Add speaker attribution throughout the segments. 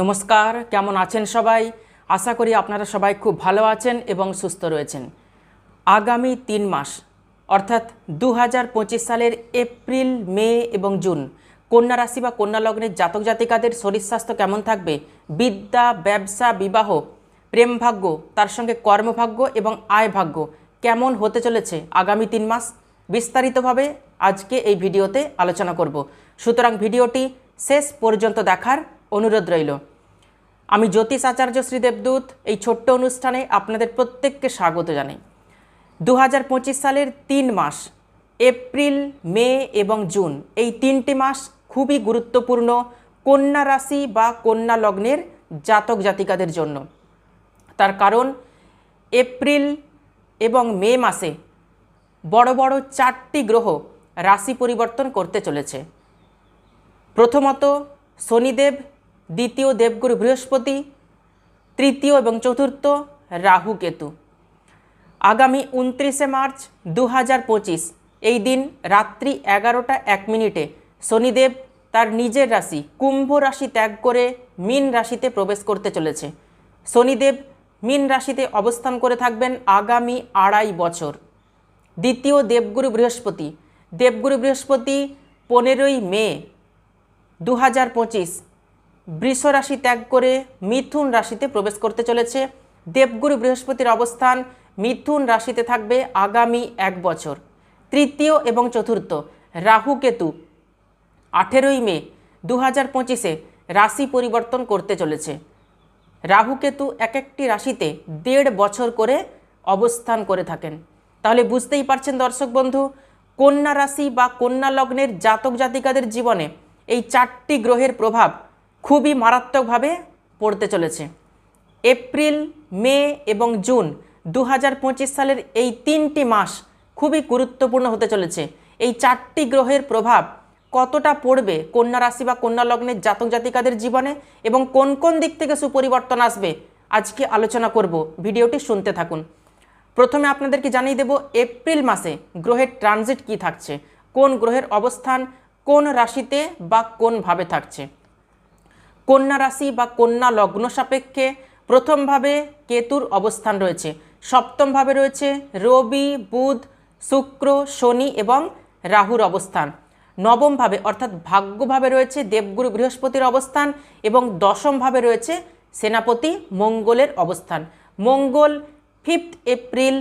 Speaker 1: নমস্কার, কেমন আছেন সবাই? আশা করি আপনারা সবাই খুব ভালো আছেন এবং সুস্থ রয়েছেন। আগামী তিন মাস, অর্থাৎ দু হাজার পঁচিশ সালের এপ্রিল, মে এবং জুন, কন্যা রাশি বা কন্যা লগ্নের জাতক জাতিকাদের শরীর স্বাস্থ্য কেমন থাকবে? বিদ্যা, ব্যবসা, বিবাহ, প্রেম ভাগ্য, তার সঙ্গে কর্মভাগ্য এবং আয় ভাগ্য কেমন হতে চলেছে আগামী তিন মাস? বিস্তারিতভাবে আজকে এই ভিডিওতে আলোচনা করব। সুতরাং ভিডিওটি শেষ পর্যন্ত দেখার অনুরোধ রইল। আমি জ্যোতিষ আচার্য শ্রী দেবদূত, এই ছোট্ট অনুষ্ঠানে আপনাদের প্রত্যেককে স্বাগত জানাই। দু হাজার পঁচিশ সালের তিন মাস, এপ্রিল, মে এবং জুন, এই তিনটি মাস খুবই গুরুত্বপূর্ণ কন্যা রাশি বা কন্যা লগ্নের জাতক জাতিকাদের জন্য। তার কারণ, এপ্রিল এবং মে মাসে বড় বড় চারটি গ্রহ রাশি পরিবর্তন করতে চলেছে। প্রথমত শনিদেব দ্বিতীয় দেবগুরু বৃহস্পতি, তৃতীয় এবং চতুর্থ রাহু কেতু। আগামী উনত্রিশে মার্চ দু হাজার পঁচিশ, এই দিন রাত্রি এগারোটা এক মিনিটে শনিদেব তার নিজের রাশি কুম্ভ রাশি ত্যাগ করে মীন রাশিতে প্রবেশ করতে চলেছে। শনিদেব মীন রাশিতে অবস্থান করে থাকবেন আগামী আড়াই বছর। দ্বিতীয় দেবগুরু বৃহস্পতি দেবগুরু বৃহস্পতি পনেরোই মে দু হাজার পঁচিশ বৃষ রাশি ত্যাগ করে মিথুন রাশিতে প্রবেশ করতে চলেছে। দেবগুরু বৃহস্পতির অবস্থান মিথুন রাশিতে থাকবে আগামী এক বছর। তৃতীয় এবং চতুর্থ রাহু কেতু আঠেরোই মে দু হাজার পঁচিশে রাশি পরিবর্তন করতে চলেছে। রাহু কেতু এক একটি রাশিতে দেড় বছর করে অবস্থান করে থাকেন। তাহলে বুঝতেই পারছেন দর্শক বন্ধু, কন্যা রাশি বা কন্যা লগ্নের জাতক জাতিকাদের জীবনে এই চারটি গ্রহের প্রভাব খুবই মারাত্মকভাবে পড়তে চলেছে। এপ্রিল, মে এবং জুন দু হাজার পঁচিশ সালের এই তিনটি মাস খুবই গুরুত্বপূর্ণ হতে চলেছে। এই চারটি গ্রহের প্রভাব কতটা পড়বে কন্যা রাশি বা কন্যা লগ্নের জাতক জাতিকাদের জীবনে এবং কোন কোন দিক থেকে সুপরিবর্তন আসবে আজকে আলোচনা করব। ভিডিওটি শুনতে থাকুন। প্রথমে আপনাদেরকে জানিয়ে দেব, এপ্রিল মাসে গ্রহের ট্রানজিট কি থাকছে? কোন গ্রহের অবস্থান কোন রাশিতে বা কোনভাবে থাকছে? কন্যা রাশি বা কন্যা লগ্ন সাপেক্ষে প্রথমভাবে কেতুর অবস্থান রয়েছে। সপ্তমভাবে রয়েছে রবি, বুধ, শুক্র, শনি এবং রাহুর অবস্থান। নবমভাবে অর্থাৎ ভাগ্যভাবে রয়েছে দেবগুরু বৃহস্পতির অবস্থান এবং দশমভাবে রয়েছে সেনাপতি মঙ্গলের অবস্থান। মঙ্গল ফিফথ এপ্রিল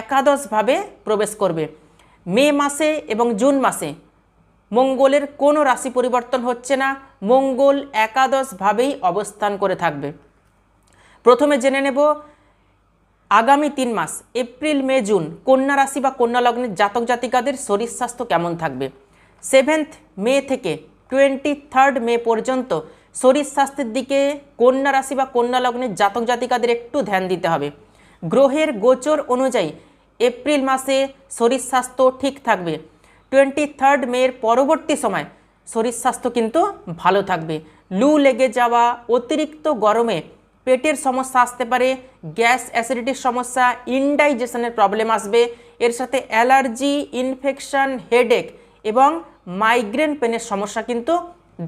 Speaker 1: একাদশভাবে প্রবেশ করবে। মে মাসে এবং জুন মাসে মঙ্গলের কোনো রাশি পরিবর্তন হচ্ছে না, মঙ্গল একাদশভাবেই অবস্থান করে থাকবে। প্রথমে জেনে নেব, আগামী তিন মাস, এপ্রিল, মে, জুন, কন্যা রাশি বা কন্যা লগ্নের জাতক জাতিকাদের শরীর স্বাস্থ্য কেমন থাকবে? সেভেন্থ, মে থেকে টোয়েন্টি থার্ড মে পর্যন্ত শরীর স্বাস্থ্যের দিকে কন্যা রাশি বা কন্যা লগ্নের জাতক জাতিকাদের একটু ধ্যান দিতে হবে। গ্রহের গোচর অনুযায়ী এপ্রিল মাসে শরীর স্বাস্থ্য ঠিক থাকবে। টোয়েন্টি থার্ড মের পরবর্তী সময় শরীর স্বাস্থ্য কিন্তু ভালো থাকবে। লু লেগে যাওয়া, অতিরিক্ত গরমে পেটের সমস্যা আসতে পারে, গ্যাস অ্যাসিডিটির সমস্যা ইনডাইজেশনের প্রবলেম আসবে। এর সাথে অ্যালার্জি ইনফেকশন হেডেক এবং মাইগ্রেন পেনের সমস্যা কিন্তু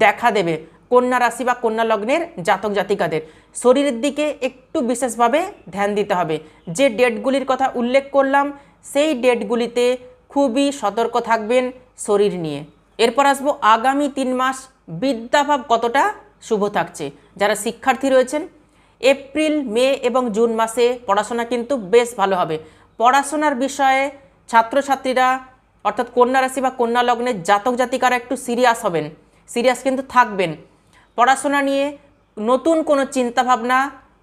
Speaker 1: দেখা দেবে কন্যা রাশি বা কন্যা লগ্নের জাতক জাতিকাদের। শরীরের দিকে একটু বিশেষভাবে ধ্যান দিতে হবে। যে ডেটগুলির কথা উল্লেখ করলাম, সেই ডেটগুলিতে খুবই সতর্ক থাকবেন শরীর নিয়ে। এরপর আসব আগামী তিন মাস বিদ্যাভাব কতটা? শুভ থাকছে। যারা শিক্ষার্থী রয়েছেন, এপ্রিল, মে এবং জুন মাসে পড়াশোনা কিন্তু বেশ ভালো হবে। পড়াশোনার বিষয়ে ছাত্রছাত্রীরা, অর্থাৎ কন্যা রাশি বা কন্যা লগ্নের জাতক জাতিকারা একটু সিরিয়াস হবেন। সিরিয়াস কিন্তু থাকবেন। পড়াশোনা নিয়ে নতুন কোনো চিন্তাভাবনা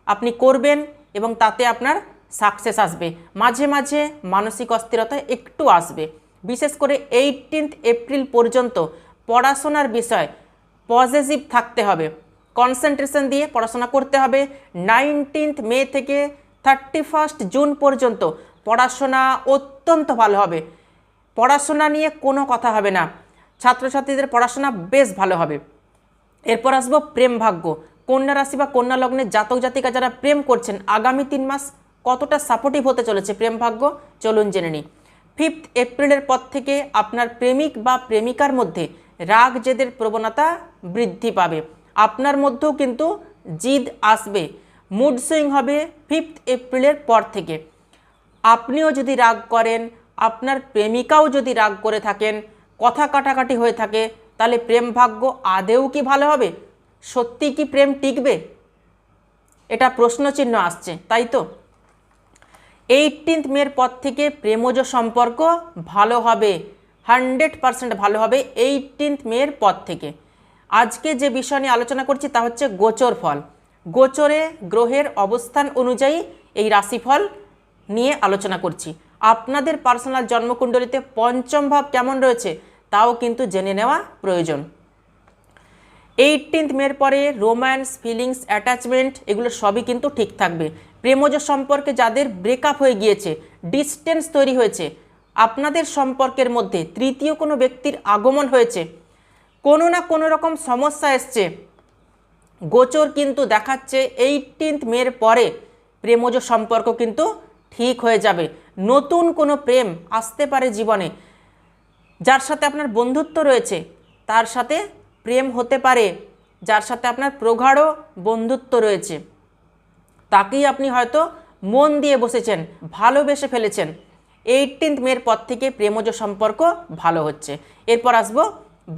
Speaker 1: আপনি করবেন এবং তাতে আপনার সাকসেস আসবে। মাঝে মাঝে মানসিক অস্থিরতা একটু আসবে। বিশেষ করে এইটিনথ এপ্রিল পর্যন্ত পড়াশোনার বিষয় পজিটিভ থাকতে হবে। কনসেন্ট্রেশন দিয়ে পড়াশোনা করতে হবে। নাইনটিন্থ মে থেকে থার্টি ফার্স্ট জুন পর্যন্ত পড়াশোনা অত্যন্ত ভালো হবে। পড়াশোনা নিয়ে কোনো কথা হবে না। ছাত্রছাত্রীদের পড়াশোনা বেশ ভালো হবে। এরপর আসব প্রেম ভাগ্য। কন্যা রাশি বা কন্যা লগ্নের জাতক জাতিকা যারা প্রেম করছেন, আগামী তিন মাস কতটা সাপোর্টিভ হতে চলেছে প্রেম ভাগ্য? চলুন জেনে নিই। ফিফথ এপ্রিলের পর থেকে আপনার প্রেমিক বা প্রেমিকার মধ্যে রাগ, জেদের প্রবণতা বৃদ্ধি পাবে। আপনার মধ্যেও কিন্তু জিদ আসবে। মুড সুইং হবে ফিফথ এপ্রিলের পর থেকে। আপনিও যদি রাগ করেন, আপনার প্রেমিকাও যদি রাগ করে থাকেন, কথা কাটাকাটি হয়ে থাকে, তাহলে প্রেম ভাগ্য আদেও কি ভালো হবে? সত্যি কি প্রেম টিকবে? এটা প্রশ্নচিহ্ন আসছে, তাই তো? এইটিন্থ মের পর থেকে প্রেমজ সম্পর্ক ভালো হবে হান্ড্রেড পারসেন্ট ভালো হবে এইটিন্থ মের পর থেকে। আজকে যে বিষয় নিয়ে আলোচনা করছি তা হচ্ছে গোচর ফল। গোচরে গ্রহের অবস্থান অনুযায়ী এই রাশিফল নিয়ে আলোচনা করছি। আপনাদের পার্সোনাল জন্মকুণ্ডলিতে পঞ্চম ভাব কেমন রয়েছে, তাও কিন্তু জেনে নেওয়া প্রয়োজন। এইটিন্থ মের পরে রোম্যান্স ফিলিংস অ্যাটাচমেন্ট এগুলো সবই কিন্তু ঠিক থাকবে। প্রেমজ সম্পর্কে যাদের ব্রেকআপ হয়ে গিয়েছে ডিস্টেন্স তৈরি হয়েছে, আপনাদের সম্পর্কের মধ্যে তৃতীয় কোনো ব্যক্তির আগমন হয়েছে, কোনো না কোনো রকম সমস্যা এসছে, গোচর কিন্তু দেখাচ্ছে এইটিন্থ মের পরে প্রেমজ সম্পর্ক কিন্তু ঠিক হয়ে যাবে। নতুন কোনো প্রেম আসতে পারে জীবনে। যার সাথে আপনার বন্ধুত্ব রয়েছে, তার সাথে প্রেম হতে পারে, যার সাথে আপনার প্রগাঢ় বন্ধুত্ব রয়েছে। তাকেই আপনি হয়তো মন দিয়ে বসেছেন, ভালোবেসে ফেলেছেন। এইটিন্থ মের পর থেকে প্রেমজ সম্পর্ক ভালো হচ্ছে। এরপর আসব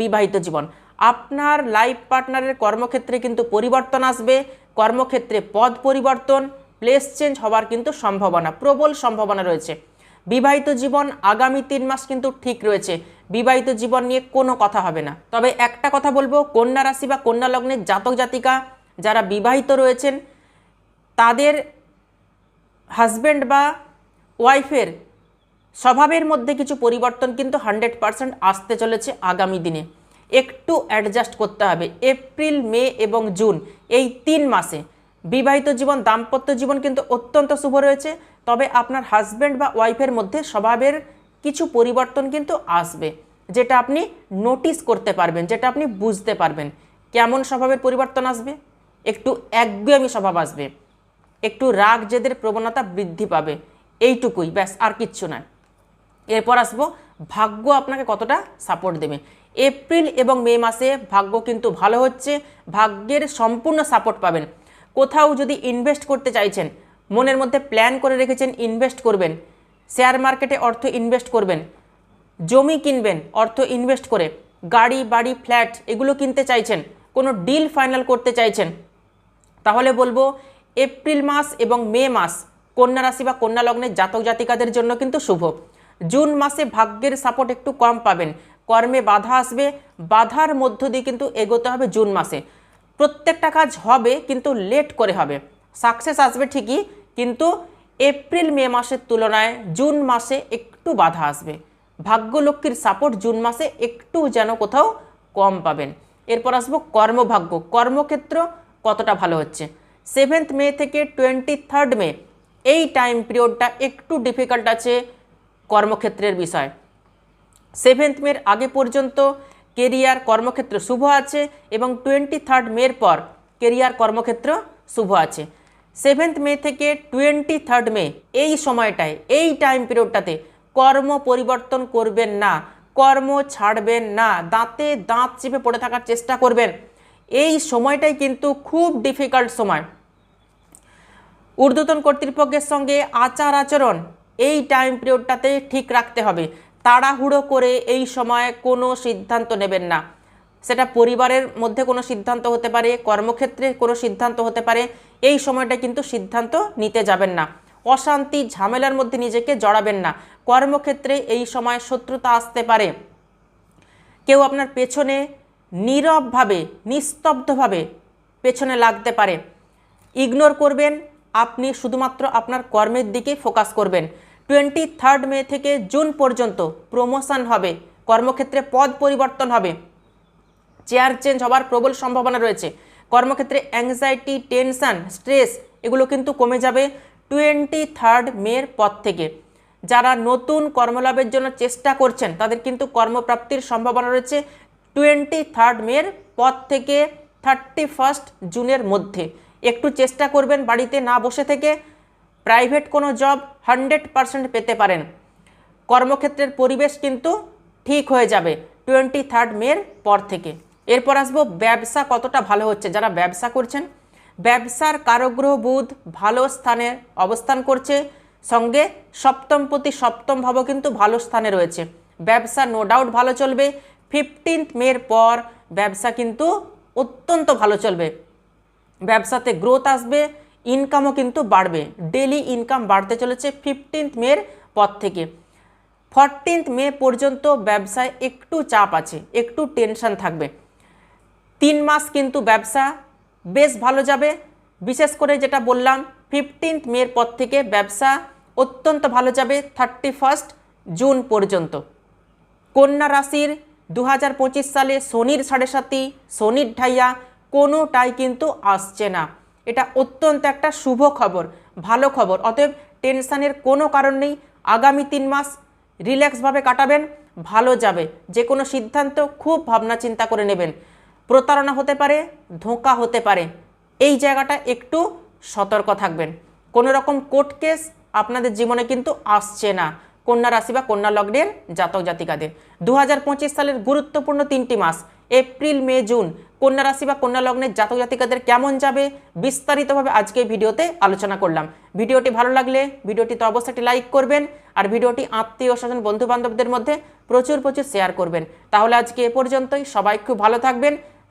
Speaker 1: বিবাহিত জীবন। আপনার লাইফ পার্টনারের কর্মক্ষেত্রে কিন্তু পরিবর্তন আসবে, কর্মক্ষেত্রে পদ পরিবর্তন প্লেস চেঞ্জ হওয়ার কিন্তু সম্ভাবনা, প্রবল সম্ভাবনা রয়েছে। বিবাহিত জীবন আগামী তিন মাস কিন্তু ঠিক রয়েছে। বিবাহিত জীবন নিয়ে কোনো কথা হবে না। তবে একটা কথা বলব, কন্যা রাশি বা কন্যা লগ্নের জাতক জাতিকা যারা বিবাহিত রয়েছেন, তাদের হাজব্যান্ড বা ওয়াইফের স্বভাবের মধ্যে কিছু পরিবর্তন কিন্তু হান্ড্রেড পারসেন্ট আসতে চলেছে আগামী দিনে। একটু অ্যাডজাস্ট করতে হবে। এপ্রিল, মে এবং জুন এই তিন মাসে বিবাহিত জীবন, দাম্পত্য জীবন কিন্তু অত্যন্ত শুভ রয়েছে। তবে আপনার হাজব্যান্ড বা ওয়াইফের মধ্যে স্বভাবের কিছু পরিবর্তন কিন্তু আসবে, যেটা আপনি নোটিস করতে পারবেন, যেটা আপনি বুঝতে পারবেন। কেমন স্বভাবের পরিবর্তন আসবে? একটু একগুয়ামি স্বভাব আসবে। একটু রাগ, জেদের প্রবণতা বৃদ্ধি পাবে। এইটুকুই, ব্যাস, আর কিচ্ছু নয়। এরপর আসব, ভাগ্য আপনাকে কতটা সাপোর্ট দেবে। এপ্রিল এবং মে মাসে ভাগ্য কিন্তু ভালো হচ্ছে, ভাগ্যের সম্পূর্ণ সাপোর্ট পাবেন। কোথাও যদি ইনভেস্ট করতে চাইছেন মনের মধ্যে প্ল্যান করে রেখেছেন ইনভেস্ট করবেন। শেয়ার মার্কেটে অর্থ ইনভেস্ট করবেন। জমি কিনবেন, অর্থ ইনভেস্ট করে। গাড়ি, বাড়ি ফ্ল্যাট এগুলো কিনতে চাইছেন, কোনো ডিল ফাইনাল করতে চাইছেন। তাহলে বলব এপ্রিল মাস এবং মে মাস কন্যা রাশি বা কন্যা লগ্নের জাতক জাতিকাদের জন্য কিন্তু শুভ। জুন মাসে ভাগ্যের সাপোর্ট একটু কম পাবেন। কর্মে বাধা আসবে, বাধার মধ্য দিয়ে কিন্তু এগোতে হবে জুন মাসে। প্রত্যেকটা কাজ হবে, কিন্তু লেট করে হবে। সাকসেস আসবে ঠিকই কিন্তু এপ্রিল, মে মাসের তুলনায় জুন মাসে একটু বাধা আসবে। ভাগ্যলক্ষ্মীর সাপোর্ট জুন মাসে একটু যেন কোথাও কম পাবেন। এরপর আসব কর্মভাগ্য। কর্মক্ষেত্র কতটা ভালো হচ্ছে? সেভেন্থ মে থেকে টোয়েন্টি থার্ড মে, এই টাইম পিরিয়ডটা একটু ডিফিকাল্ট আছে কর্মক্ষেত্রের বিষয়। সেভেন্থ মের আগে পর্যন্ত কেরিয়ার কর্মক্ষেত্র শুভ আছে এবং টোয়েন্টি থার্ড মের পর কেরিয়ার কর্মক্ষেত্র শুভ আছে। সেভেন্থ মে থেকে টোয়েন্টি থার্ড মে এই সময়টায়, এই টাইম পিরিয়ডটাতে কর্ম পরিবর্তন করবেন না, কর্ম ছাড়বেন না, দাঁতে দাঁত চেপে পড়ে থাকার চেষ্টা করবেন। এই সময়টাই কিন্তু খুব ডিফিকাল্ট সময়। ঊর্ধ্বতন কর্তৃপক্ষের সঙ্গে আচার আচরণ এই টাইম পিরিয়ডটাতে ঠিক রাখতে হবে। তাড়াহুড়ো করে এই সময় কোনো সিদ্ধান্ত নেবেন না। সেটা পরিবারের মধ্যে কোনো সিদ্ধান্ত হতে পারে, কর্মক্ষেত্রে কোনো সিদ্ধান্ত হতে পারে, এই সময়টা কিন্তু সিদ্ধান্ত নিতে যাবেন না। অশান্তি, ঝামেলার মধ্যে নিজেকে জড়াবেন না। কর্মক্ষেত্রে এই সময় শত্রুতা আসতে পারে। কেউ আপনার পেছনে নীরবভাবে, নিস্তব্ধভাবে পেছনে লাগতে পারে। ইগনোর করবেন, আপনি শুধুমাত্র আপনার কর্মের দিকে ফোকাস করবেন। টোয়েন্টি থার্ড মে থেকে জুন পর্যন্ত প্রমোশন হবে, কর্মক্ষেত্রে পদ পরিবর্তন হবে। চেয়ার চেঞ্জ হওয়ার প্রবল সম্ভাবনা রয়েছে। কর্মক্ষেত্রে অ্যাংজাইটি টেনশন স্ট্রেস এগুলো কিন্তু কমে যাবে টোয়েন্টি থার্ড মের পর থেকে। যারা নতুন কর্মলাভের জন্য চেষ্টা করছেন, তাদের কিন্তু কর্মপ্রাপ্তির সম্ভাবনা রয়েছে টোয়েন্টি থার্ড মের পর থেকে থার্টি ফার্স্ট জুনের মধ্যে। একটু চেষ্টা করবেন বাড়িতে না বসে থেকে। প্রাইভেট কোনো জব হান্ড্রেড পারসেন্ট পেতে পারেন। কর্মক্ষেত্রের পরিবেশ কিন্তু ঠিক হয়ে যাবে টোয়েন্টি থার্ড মের পর থেকে। এরপর আসব ব্যবসা কতটা ভালো হচ্ছে। যারা ব্যবসা করছেন, ব্যবসার কারগ্রহ বুধ ভালো স্থানে অবস্থান করছে। সঙ্গে সপ্তম প্রতি সপ্তম ভাব কিন্তু ভালো স্থানে রয়েছে। ব্যবসা নো ডাউট ভালো চলবে। ফিফটিন্থ মের পর ব্যবসা কিন্তু অত্যন্ত ভালো চলবে। ব্যবসাতে গ্রোথ আসবে ইনকামও কিন্তু বাড়বে। ডেলি ইনকাম বাড়তে চলেছে ফিফটিন্থ মের পর থেকে। ফরটিন্থ মে পর্যন্ত ব্যবসায় একটু চাপ আছে, একটু টেনশন থাকবে। তিন মাস কিন্তু ব্যবসা বেশ ভালো যাবে। বিশেষ করে যেটা বললাম ফিফটিন্থ মের পর থেকে ব্যবসা অত্যন্ত ভালো যাবে থার্টি ফার্স্ট জুন পর্যন্ত। কন্যা রাশির দু হাজার পঁচিশ সালে শনির সাড়ে সাতি শনির ঢাইয়া কোনোটাই কিন্তু আসছে না। এটা অত্যন্ত একটা শুভ খবর, ভালো খবর। অতএব টেনশনের কোনো কারণ নেই, আগামী তিন মাস রিল্যাক্সভাবে কাটাবেন, ভালো যাবে। যে কোনো সিদ্ধান্ত খুব ভাবনা চিন্তা করে নেবেন। প্রতারণা হতে পারে, ধোঁকা হতে পারে। এই জায়গাটা একটু সতর্ক থাকবেন। কোনো রকম কোর্ট কেস আপনাদের জীবনে কিন্তু আসছে না। কন্যা রাশি বা কন্যা লগ্নের জাতক জাতিকাদের। দু হাজার পঁচিশ সালের গুরুত্বপূর্ণ তিনটি মাস, এপ্রিল, মে, জুন। কন্যা রাশি বা কন্যা লগ্নের জাতক জাতিকাদের কেমন যাবে বিস্তারিতভাবে আজকে ভিডিওতে আলোচনা করলাম। ভিডিওটি ভালো লাগলে ভিডিওটিতে অবশ্যই একটি লাইক করবেন আর ভিডিওটি আত্মীয় স্বজন বন্ধু বান্ধবদের মধ্যে প্রচুর প্রচুর শেয়ার করবেন। তাহলে আজকে এ পর্যন্তই। সবাই খুব ভালো থাকবেন।